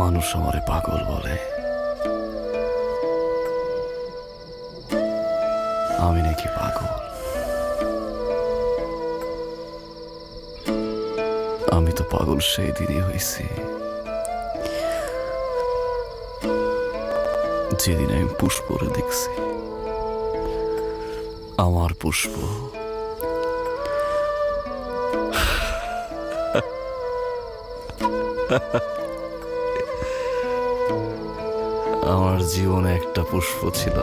মানুষ আমারে পাগল বলে। আমি নাকি পাগল? আমি তো পাগল সেই দিনই হয়েছি। যেদিন আমি পুষ্পরে দেখছি, আমার পুষ্প আমার জীবনে একটা পুষ্প ছিল।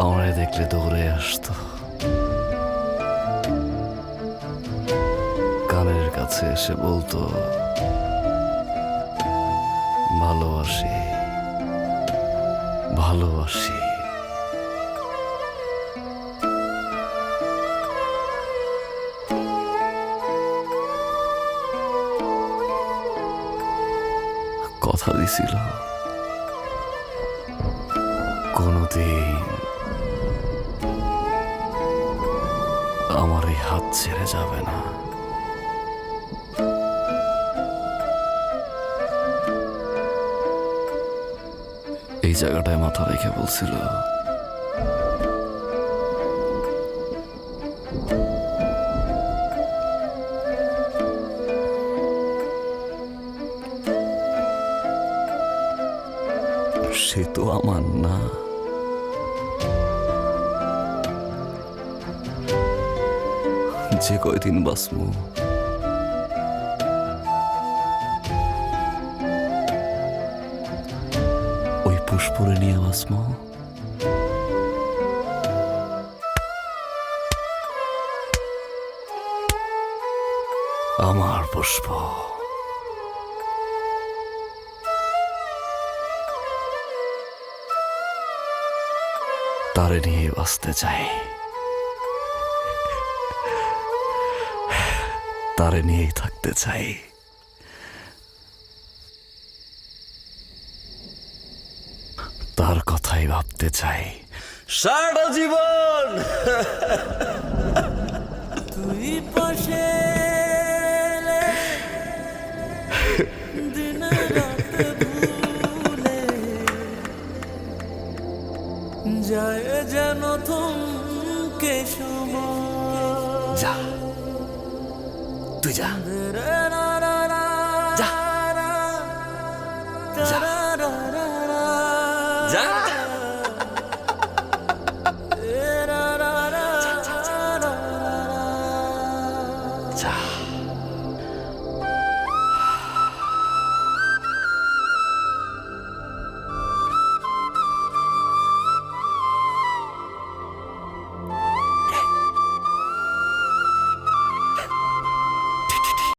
আমারে দেখলে দৌড়ে আসতো। কানের কাছে এসে বলতো, ভালোবাসি ভালোবাসি। কথা দিছিল। কোনোদিন আমার এই হাত ছেড়ে যাবে না। এই জায়গাটায় মাথা রেখে বলছিল সে তো আমার না। যে কয়দিন বাসমু ওই পুষ্পরে নিয়ে বাসমু আমার পুষ্প। তারে নিয়ে বাঁচতে চাই। তারে নিয়েই থাকতে চাই। তার কথাই ভাবতে চাই। সারাটা জীবন! তুই পাশে দিন যায় যেন থমকে যা। তুই যা। যা। যা। যা।